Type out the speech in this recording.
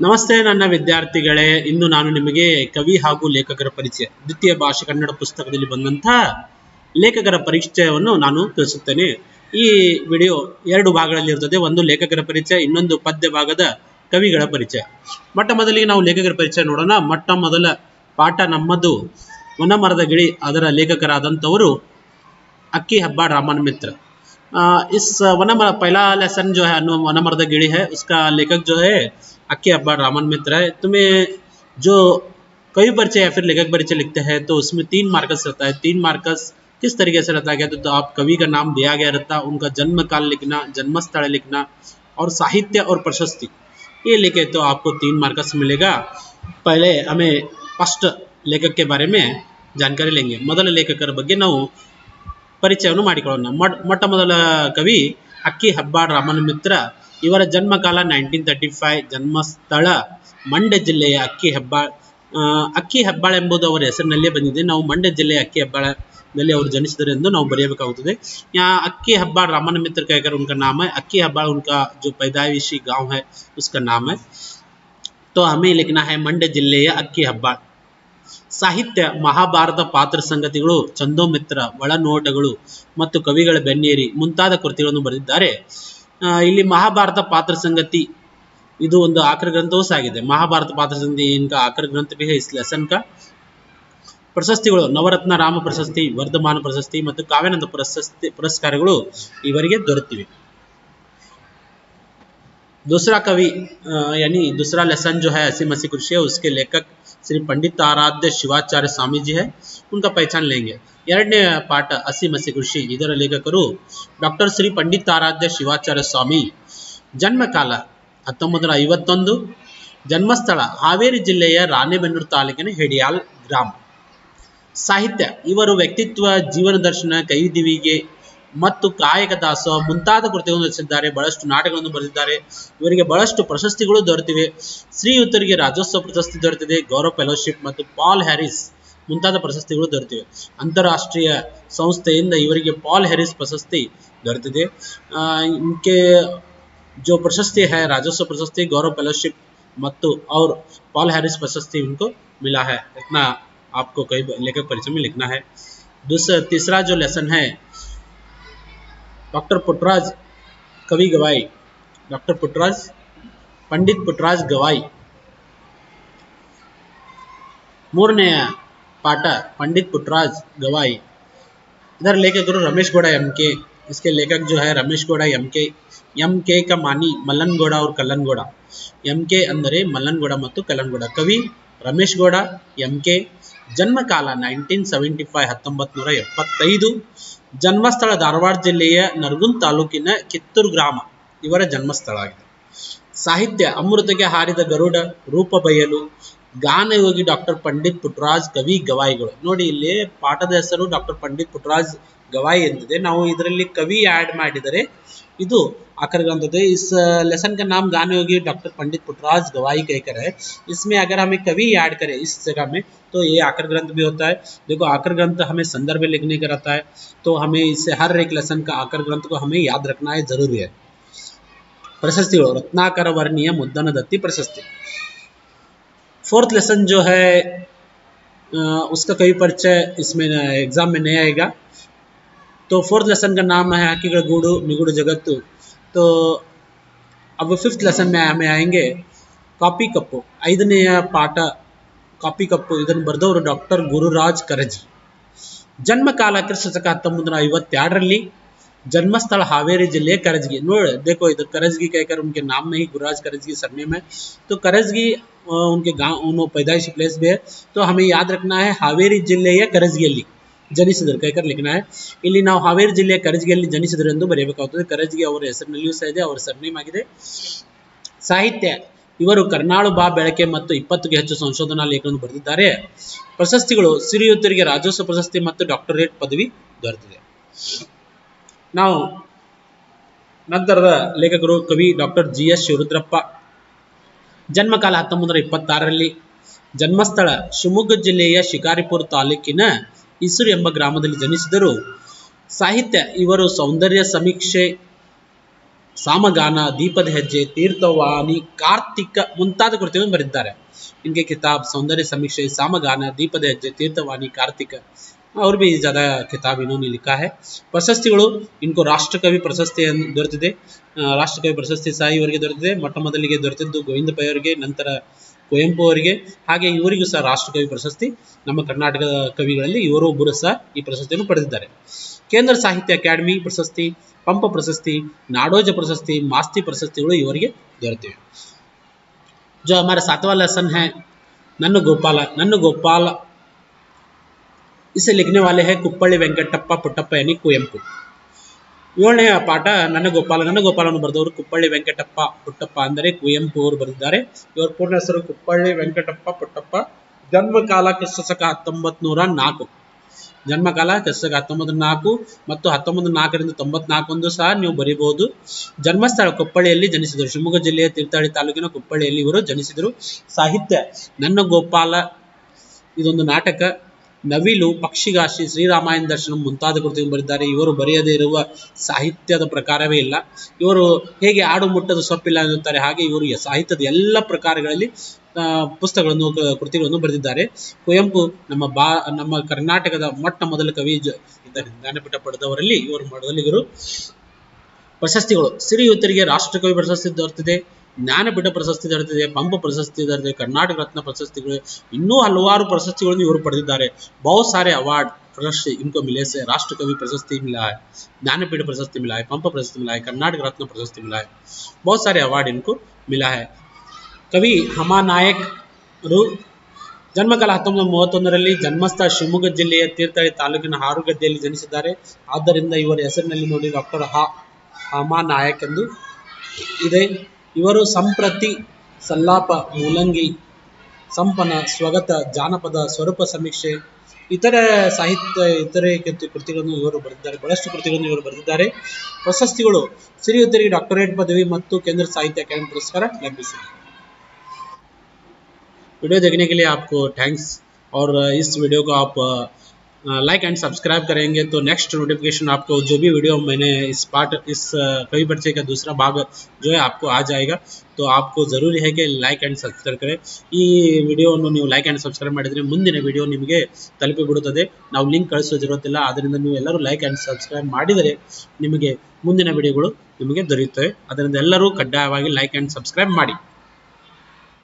ನಮಸ್ತೆ ನನ್ನ ವಿದ್ಯಾರ್ಥಿಗಳೇ, ಇಂದು ನಾನು ನಿಮಗೆ ಕವಿ ಹಾಗೂ ಲೇಖಕರ ಪರಿಚಯ, ದ್ವಿತೀಯ ಭಾಷೆ ಕನ್ನಡ ಪುಸ್ತಕದಲ್ಲಿ ಬಂದಂಥ ಲೇಖಕರ ಪರಿಚಯವನ್ನು ನಾನು ತಿಳಿಸುತ್ತೇನೆ. ಈ ವಿಡಿಯೋ ಎರಡು ಭಾಗಗಳಲ್ಲಿ ಇರ್ತದೆ, ಒಂದು ಲೇಖಕರ ಪರಿಚಯ, ಇನ್ನೊಂದು ಪದ್ಯ ಭಾಗದ ಕವಿಗಳ ಪರಿಚಯ. ಮೊಟ್ಟ ಮೊದಲಿಗೆ ನಾವು ಲೇಖಕರ ಪರಿಚಯ ನೋಡೋಣ. ಮೊಟ್ಟ ಮೊದಲ ಪಾಠ ನಮ್ಮದು ವನಮರದ ಗಿಳಿ, ಅದರ ಲೇಖಕರಾದಂಥವರು ಅಕ್ಕಿ ಹಬ್ಬ ರಾಮನ್ ಮಿತ್ರ. ಇಸ್ ವನಮರ ಪೈಲಾ ಲೆಸನ್ ಜೋ ಹೈ ಅನ್ನೋ ವನಮರದ ಗಿಳಿ ಹೈ, ಉಸ್ಕಾ ಲೇಖಕ ಜೋ ಹೇ. अक्की हब्बा रामन मित्र है तुम्हें जो कवि परिचय या फिर लेखक परिचय लिखते हैं तो उसमें तीन मार्कस रहता है तीन मार्कस किस तरीके से रहता है तो, तो आप कवि का नाम दिया गया रहता उनका जन्म काल लिखना जन्म स्थल लिखना और साहित्य और प्रशस्ति ये लिखे तो आपको तीन मार्कस मिलेगा पहले हमें फर्स्ट लेखक के बारे में जानकारी लेंगे ಮೊದಲ ಲೇಖಕರ ಬಗ್ಗೆ ನಾವು ಪರಿಚಯವನ್ನು ಮಾಡಿಕೊಳ್ಳೋಣ ಮೊಟ್ ಮೊಟ್ಟ ಮೊದಲ ಕವಿ ಅಕ್ಕಿ ಹಬ್ಬಾಳ್ ರಾಮನ ಮಿತ್ರ ಇವರ ಜನ್ಮಕಾಲ ನೈನ್ಟೀನ್ ತರ್ಟಿ ಫೈವ್ ಜನ್ಮಸ್ಥಳ ಮಂಡ್ಯ ಜಿಲ್ಲೆಯ ಅಕ್ಕಿ ಹೆಬ್ಬಾಳ್ ಅಕ್ಕಿ ಹೆಬ್ಬಾಳ್ ಎಂಬುದು ಅವರ ಹೆಸರಿನಲ್ಲೇ ಬಂದಿದೆ. ನಾವು ಮಂಡ್ಯ ಜಿಲ್ಲೆಯ ಅಕ್ಕಿ ಹೆಬ್ಬಾಳ ನಲ್ಲಿ ಅವರು ಜನಿಸಿದರು ಎಂದು ನಾವು ಬರೆಯಬೇಕಾಗುತ್ತದೆ. ಅಕ್ಕಿ ಹಬ್ಬಾಳ ರಾಮನ ಮಿತ್ರ ಕೈಕರ್ ಉನ್ಕ ನಾಮ, ಅಕ್ಕಿ हब्बाड़ उनका जो पैदाइशी गांव है उसका नाम है तो हमें लिखना ಮಂಡ್ಯ ಜಿಲ್ಲೆಯ ಅಕ್ಕಿ ಹಬ್ಬಾಳ್. ಸಾಹಿತ್ಯ, ಮಹಾಭಾರತ, ಪಾತ್ರ ಸಂಗತಿಗಳು ಚಂದೋಮಿತ್ರ ಒಳನೋಟಗಳು ಮತ್ತು ಕವಿಗಳ ಬೆನ್ನೇರಿ ಮುಂತಾದ ಕೃತಿಗಳನ್ನು ಬರೆದಿದ್ದಾರೆ. ಇಲ್ಲಿ ಮಹಾಭಾರತ ಪಾತ್ರ ಸಂಗತಿ ಇದು ಒಂದು ಆಕರ ಗ್ರಂಥವೂ ಸಾಗಿದೆ ಮಹಾಭಾರತ ಪಾತ್ರ ಸಂಗತಿ ಇನ್ಕಾ ಆಕರ ಗ್ರಂಥ भी है इस लेसन का ಪ್ರಶಸ್ತಿಗಳು ನವರತ್ನ ರಾಮ ಪ್ರಶಸ್ತಿ ವರ್ಧಮಾನ ಪ್ರಶಸ್ತಿ ಮತ್ತು ಕಾವ್ಯಾನಂದ ಪ್ರಶಸ್ತಿ ಪುರಸ್ಕಾರಗಳು ಇವರಿಗೆ ದೊರೆತಿವೆ दूसरा कवि अ, यानी दूसरा लेसन जो है ऐसी मसी कृषि है उसके लेखक श्री पंडित आराध्य शिवाचार्य स्वामी जी है उनका पहचान लेंगे ಎರಡನೇ ಪಾಠ ಹಸಿ ಮಸಿ ಕೃಷಿ ಇದರ ಲೇಖಕರು ಡಾಕ್ಟರ್ ಶ್ರೀ ಪಂಡಿತ್ ಆರಾಧ್ಯ ಶಿವಾಚಾರ್ಯ ಸ್ವಾಮಿ ಜನ್ಮಕಾಲ ಹತ್ತೊಂಬತ್ತು ನೂರ ಐವತ್ತೊಂದು ಜನ್ಮಸ್ಥಳ ಹಾವೇರಿ ಜಿಲ್ಲೆಯ ರಾಣೆಬೆನ್ನೂರು ತಾಲೂಕಿನ ಹೆಡಿಯಾಲ್ ಗ್ರಾಮ ಸಾಹಿತ್ಯ ಇವರು ವ್ಯಕ್ತಿತ್ವ ಜೀವನ ದರ್ಶನ ಕೈದಿವಿಗೆ ಮತ್ತು ಕಾಯಕ ದಾಸೋಹ ಮುಂತಾದ ಕೃತಿಗಳನ್ನು ರಚಿಸಿದ್ದಾರೆ ಬಹಳಷ್ಟು ನಾಟಕಗಳನ್ನು ಬರೆದಿದ್ದಾರೆ ಇವರಿಗೆ ಬಹಳಷ್ಟು ಪ್ರಶಸ್ತಿಗಳು ದೊರೆತಿವೆ ಶ್ರೀಯುತರಿಗೆ ರಾಜ್ಯೋತ್ಸವ ಪ್ರಶಸ್ತಿ ದೊರೆತಿದೆ ಗೌರವ ಫೆಲೋಶಿಪ್ ಮತ್ತು ಪಾಲ್ ಹ್ಯಾರಿಸ್ ಮುಂತಾದ ಪ್ರಶಸ್ತಿಗಳು ದೊರೆತಿವೆ ಅಂತಾರಾಷ್ಟ್ರೀಯ ಸಂಸ್ಥೆಯಿಂದ ಇವರಿಗೆ ಪಾಲ್ ಹ್ಯಾರಿಸ್ ಪ್ರಶಸ್ತಿ ದೊರೆತಿದೆ ಆ, इनके जो प्रशस्ति है राजस्व प्रशस्ति गौरव फेलोशिप ಮತ್ತು और पॉल हैरिस प्रशस्ति उनको मिला है इतना आपको कई लेखक परिचय में लिखना है दूसरा तीसरा जो लेसन है डॉक्टर पुटराज कवि गवाई, डॉक्टर पुटराज, पंडित पुटराज गवाई। मूरने पाठ पंडित पुटराज गवाई। इधर लेखक गुरु रमेश गौड़ा एम के इसके लेखक जो है Ramesh Gowda M K M K का मानी मलन गौड़ा और कलन गौड़ा। एम के अंदर मलन गौड़ा कलन गौड़ा। कवि रमेश गौड़ा एम के ಜನ್ಮಕಾಲ ನೈನ್ಟೀನ್ ಸೆವೆಂಟಿ ಫೈವ್ ಹತ್ತೊಂಬತ್ತು ನೂರ ಎಪ್ಪತ್ತೈದು. ಜನ್ಮಸ್ಥಳ ಧಾರವಾಡ ಜಿಲ್ಲೆಯ ನರಗುನ್ ತಾಲೂಕಿನ ಕಿತ್ತೂರು ಗ್ರಾಮ. ಇವರ ಜನ್ಮಸ್ಥಳ ಆಗಿದೆ. ಸಾಹಿತ್ಯ ಅಮೃತಗೆ ಹಾರಿದ ಗರುಡ, ರೂಪ ಬಯಲು ಗಾನಯೋಗಿ ಡಾಕ್ಟರ್ ಪಂಡಿತ್ ಪುಟ್ಟರಾಜ್ ಕವಿ ಗವಾಯಿಗಳು. ನೋಡಿ, ಇಲ್ಲಿ ಪಾಠದ ಹೆಸರು ಡಾಕ್ಟರ್ ಪಂಡಿತ್ ಪುಟ್ಟರಾಜ್ गवाई ಎಂದಿದೆ. ನಾವು ಇದರಲ್ಲಿ कवि ऐड ಮಾಡಿದರೆ ಇದು आकर इस लेसन का नाम गाने होगी डॉक्टर पंडित पुटराज गवाई कहकर है इसमें अगर हमें कवि ऐड करें इस जगह में तो ये आकर ग्रंथ भी होता है देखो आकर ग्रंथ हमें संदर्भ लिखने का रहता है तो हमें इससे हर एक लेसन का आकर ग्रंथ को हमें याद रखना है ज़रूरी है प्रशस्ति रत्नाकर वर्णीय मुद्दन दत्ती प्रशस्ति फोर्थ लेसन जो है उसका कवि परिचय इसमें एग्ज़ाम में नहीं आएगा तो फोर्थ लेसन का नाम है हकीकड़ गुड़ निगुड़ जगत। तो अब फिफ्थ लेसन में हमें आएँगे, कॉपी ಕಪ್ಪು ईदन पाठ, कॉपी ಕಪ್ಪು इन ಬರೆದವರು डॉक्टर गुरुराज करजी। जन्मकाल ಕ್ರಿಸ್ತಕ ಹತ್ತೊಂಬತ್ತು ನೂರ जन्मस्थल हावेरी ज़िले करजगी। नोड़ देखो इधर करजगी कहकर उनके नाम में ही गुरुराज करजगी सरने में तो करजगी उनके गाँव उन पैदाइशी प्लेस भी है। तो हमें याद रखना है, हावेरी ज़िले या करजगी ಜನಿಸಿದರು. ಕೈಕರ್ ಲಿಖನ ಇಲ್ಲಿ ನಾವು ಹಾವೇರಿ ಜಿಲ್ಲೆಯ ಕರಜಿಗೆಯಲ್ಲಿ ಜನಿಸಿದರು ಎಂದು ಬರೆಯಬೇಕಾಗುತ್ತದೆ. ಕರಜಿಗೆ ಅವರ ಹೆಸರಿನಲ್ಲಿಯೂ ಸಹ ಇದೆ ಅವರ ಸರ್ನೇಮ್ ಆಗಿದೆ. ಸಾಹಿತ್ಯ. ಇವರು ಕರ್ನಾಳು ಬಾ ಬೆಳಕೆ ಮತ್ತು ಇಪ್ಪತ್ತಕ್ಕೆ ಹೆಚ್ಚು ಸಂಶೋಧನಾ ಲೇಖನ ಬರೆದಿದ್ದಾರೆ. ಪ್ರಶಸ್ತಿಗಳು ಸಿರಿಯುತ್ತರಿಗೆ ರಾಜ್ಯೋತ್ಸವ ಪ್ರಶಸ್ತಿ ಮತ್ತು ಡಾಕ್ಟರೇಟ್ ಪದವಿ ದೊರೆತಿದೆ. ನಾವು ನಂತರದ ಲೇಖಕರು ಕವಿ ಡಾಕ್ಟರ್ ಜಿ ಎಸ್ ಶಿವರುದ್ರಪ್ಪ. ಜನ್ಮಕಾಲ ಹತ್ತೊಂಬತ್ತು ನೂರ ಇಪ್ಪತ್ತಾರರಲ್ಲಿ ಜನ್ಮಸ್ಥಳ ಶಿವಮೊಗ್ಗ ಜಿಲ್ಲೆಯ ಶಿಕಾರಿಪುರ ತಾಲೂಕಿನ ಇಸುರು ಎಂಬ ಗ್ರಾಮದಲ್ಲಿ ಜನಿಸಿದರು. ಸಾಹಿತ್ಯ, ಇವರು ಸೌಂದರ್ಯ ಸಮೀಕ್ಷೆ, ಸಾಮಗಾನ, ದೀಪದ ಹೆಜ್ಜೆ, ತೀರ್ಥವಾಣಿ, ಕಾರ್ತಿಕ ಮುಂತಾದ ಕೃತಿಗಳನ್ನು ಬರೆದಿದ್ದಾರೆ. ಹಿಂಗೆ ಕಿತಾಬ್, ಸೌಂದರ್ಯ ಸಮೀಕ್ಷೆ, ಸಾಮಗಾನ, ದೀಪದ ಹೆಜ್ಜೆ, ತೀರ್ಥವಾಣಿ, ಕಾರ್ತಿಕ, ಅವ್ರ भी ಜಾದ ಕಿತಾಬ್ ಇನ್ನೂ लिखा ಹೇ ಪ್ರಶಸ್ತಿಗಳು ಇನ್ಕೋ ರಾಷ್ಟ್ರಕವಿ ಪ್ರಶಸ್ತಿಯನ್ನು ದೊರೆತಿದೆ. ರಾಷ್ಟ್ರಕವಿ ಪ್ರಶಸ್ತಿ ಸಾಯಿ ಅವರಿಗೆ ದೊರೆತಿದೆ. ಮೊಟ್ಟ ಮೊದಲಿಗೆ ದೊರೆತಿದ್ದು ಗೋವಿಂದ ಪೈ ಅವರಿಗೆ, ನಂತರ ಕುವೆಂಪು ಅವರಿಗೆ ಹಾಗೆ ಇವರಿಗೂ ಸಹ ರಾಷ್ಟ್ರಕವಿ ಪ್ರಶಸ್ತಿ. ನಮ್ಮ ಕರ್ನಾಟಕದ ಕವಿಗಳಲ್ಲಿ ಇವರು ಇವರೊಬ್ಬರು ಸಹ ಈ ಪ್ರಶಸ್ತಿಯನ್ನು ಪಡೆದಿದ್ದಾರೆ. ಕೇಂದ್ರ ಸಾಹಿತ್ಯ ಅಕಾಡೆಮಿ ಪ್ರಶಸ್ತಿ, ಪಂಪ ಪ್ರಶಸ್ತಿ, ನಾಡೋಜ ಪ್ರಶಸ್ತಿ, ಮಾಸ್ತಿ ಪ್ರಶಸ್ತಿಗಳು ಇವರಿಗೆ ದೊರೆತಿವೆ. ಜೋ ಅಮಾರ ಸಾತ್ವಾಲ ಸನ್ ಹೇ, ನನ್ನ ಗೋಪಾಲ ನನ್ನ ಗೋಪಾಲ. ಇಸೆ ಲಿಖನೆ ವಾಲೆ ಹೇ ಕುಪ್ಪಳ್ಳಿ ವೆಂಕಟಪ್ಪ ಪುಟ್ಟಪ್ಪ ಎನಿ ಕುವೆಂಪು. ಏಳನೇ ಪಾಠ ನನ್ನ ಗೋಪಾಲ ನನ್ನ ಗೋಪಾಲವನ್ನು ಬರೆದವರು ಕುಪ್ಪಳ್ಳಿ ವೆಂಕಟಪ್ಪ ಪುಟ್ಟಪ್ಪ ಅಂದರೆ ಕುವೆಂಪು ಅವರು ಬರೆದಿದ್ದಾರೆ. ಇವರ ಪೂರ್ಣ ಹೆಸರು ಕುಪ್ಪಳ್ಳಿ ವೆಂಕಟಪ್ಪ ಪುಟ್ಟಪ್ಪ. ಜನ್ಮಕಾಲ ಕ್ರಿಸ್ತಕ ಹತ್ತೊಂಬತ್ತು ನೂರ ನಾಲ್ಕು. ಜನ್ಮಕಾಲ ಕ್ರಿಸ್ತಕ ಹತ್ತೊಂಬತ್ತು ನಾಲ್ಕು ಮತ್ತು ಹತ್ತೊಂಬತ್ತು ನಾಲ್ಕರಿಂದ ತೊಂಬತ್ನಾಲ್ಕೊಂದು ಸಹ ನೀವು ಬರೀಬಹುದು. ಜನ್ಮಸ್ಥಳ ಕುಪ್ಪಳ್ಳಿಯಲ್ಲಿ ಜನಿಸಿದರು. ಶಿವಮೊಗ್ಗ ಜಿಲ್ಲೆಯ ತೀರ್ಥಹಳ್ಳಿ ತಾಲೂಕಿನ ಕುಪ್ಪಳ್ಳಿಯಲ್ಲಿ ಇವರು ಜನಿಸಿದರು. ಸಾಹಿತ್ಯ ನನ್ನ ಗೋಪಾಲ ಇದೊಂದು ನಾಟಕ. ನವಿಲು ಪಕ್ಷಿಗಾಶಿ ಶ್ರೀರಾಮಾಯಣ ದರ್ಶನ ಮುಂತಾದ ಕೃತಿಗಳು ಬರೆದಿದ್ದಾರೆ. ಇವರು ಬರೆಯದೇ ಇರುವ ಸಾಹಿತ್ಯದ ಪ್ರಕಾರವೇ ಇಲ್ಲ. ಇವರು ಹೇಗೆ ಆಡು ಮುಟ್ಟದ ಸೊಪ್ಪಿಲ್ಲ ಎನ್ನುತ್ತಾರೆ ಹಾಗೆ ಇವರು ಸಾಹಿತ್ಯದ ಎಲ್ಲ ಪ್ರಕಾರಗಳಲ್ಲಿ ಪುಸ್ತಕಗಳನ್ನು ಕೃತಿಗಳನ್ನು ಬರೆದಿದ್ದಾರೆ. ಕುವೆಂಪು ನಮ್ಮ ಬಾ, ನಮ್ಮ ಕರ್ನಾಟಕದ ಮೊಟ್ಟ ಮೊದಲ ಕವಿ ಜ್ಞಾನಪೀಠ ಪಡೆದವರಲ್ಲಿ ಇವರು ಮೊದಲಿಗರು ಪ್ರಶಸ್ತಿಗಳು. ಸಿರಿಯುತರಿಗೆ ರಾಷ್ಟ್ರಕವಿ ಪ್ರಶಸ್ತಿ ದೊರೆತಿದೆ. ಜ್ಞಾನಪೀಠ ಪ್ರಶಸ್ತಿ ದೊರೆತಿದೆ ಪಂಪ ಪ್ರಶಸ್ತಿ ದೊರೆತಿದೆ ಕರ್ನಾಟಕ ರತ್ನ ಪ್ರಶಸ್ತಿಗಳು ಇನ್ನೂ ಹಲವಾರು ಪ್ರಶಸ್ತಿಗಳನ್ನು ಇವರು ಪಡೆದಿದ್ದಾರೆ ಬಹು ಸಾರೆ ಅವಾರ್ಡ್ प्रशस्ति इनको मिले से राष्ट्र कवि प्रशस्ति मिला है ज्ञानपीठ प्रशस्ति मिला है पंप प्रशस्ति मिला है कर्नाटक रत्न प्रशस्ति मिला है बहुत सारे अवार्ड इनको मिला है ಕವಿ ಹಮಾನಾಯಕ್ ರು ಜನ್ಮಕಾಲ ಹತ್ತೊಂಬತ್ತು ಮೂವತ್ತೊಂದರಲ್ಲಿ ಜನ್ಮಸ್ಥಳ ಶಿವಮೊಗ್ಗ ಜಿಲ್ಲೆಯ ತೀರ್ಥಹಳ್ಳಿ ತಾಲೂಕಿನ ಹಾರುಗದ್ದೆಯಲ್ಲಿ ಜನಿಸಿದ್ದಾರೆ ಆದ್ದರಿಂದ ಇವರ ಹೆಸರಿನಲ್ಲಿ ನೋಡಿ ಡಾಕ್ಟರ್ ಹ ಹಮಾನಾಯಕ್ ಎಂದು ಇದೆ ಇವರು ಸಂಪ್ರತಿ ಸಲ್ಲಾಪ ಮೂಲಂಗಿ ಸಂಪನ ಸ್ವಗತ ಜಾನಪದ ಸ್ವರೂಪ ಸಮೀಕ್ಷೆ ಇತರ ಸಾಹಿತ್ಯ ಇತರೆ ಕೃತಿ- ಕೃತಿಗಳನ್ನು ಇವರು ಬರೆದಿದ್ದಾರೆ ಬಹಳಷ್ಟು ಕೃತಿಗಳನ್ನು ಇವರು ಬರೆದಿದ್ದಾರೆ ಪ್ರಶಸ್ತಿಗಳು ಸಿರಿಯುತ್ತರಿಗೆ ಡಾಕ್ಟರೇಟ್ ಪದವಿ ಮತ್ತು ಕೇಂದ್ರ ಸಾಹಿತ್ಯ ಅಕಾಡೆಮಿ ಪುರಸ್ಕಾರ ಲಭಿಸಿದೆ वीडियो देखने के लिए आपको थैंक्स और इस वीडियो को आप लाइक एंड सब्सक्राइब करेंगे तो नेक्स्ट नोटिफिकेशन आपको जो भी वीडियो मैंने इस पार्ट इस अ, कवि परिचय का दूसरा भाग जो है आपको आ जाएगा तो आपको ज़रूरी है कि ಲೈಕ್ ಆ್ಯಂಡ್ ಸಬ್ಸ್ಕ್ರೈಬ್ ಕರೆ ಈ ವಿಡಿಯೋವನ್ನು ನೀವು ಲೈಕ್ ಆ್ಯಂಡ್ ಸಬ್ಸ್ಕ್ರೈಬ್ ಮಾಡಿದರೆ ಮುಂದಿನ ವಿಡಿಯೋ ನಿಮಗೆ ತಲುಪಿಬಿಡುತ್ತದೆ ನಾವು ಲಿಂಕ್ ಕಳಿಸೋ ಜರುರತ್ತಿಲ್ಲ ಆದ್ದರಿಂದ ನೀವು ಎಲ್ಲರೂ ಲೈಕ್ ಆ್ಯಂಡ್ ಸಬ್ಸ್ಕ್ರೈಬ್ ಮಾಡಿದರೆ ನಿಮಗೆ ಮುಂದಿನ ವಿಡಿಯೋಗಳು ನಿಮಗೆ ದೊರೆಯುತ್ತವೆ ಅದರಿಂದ ಎಲ್ಲರೂ ಕಡ್ಡಾಯವಾಗಿ ಲೈಕ್ ಆ್ಯಂಡ್ ಸಬ್ಸ್ಕ್ರೈಬ್ ಮಾಡಿ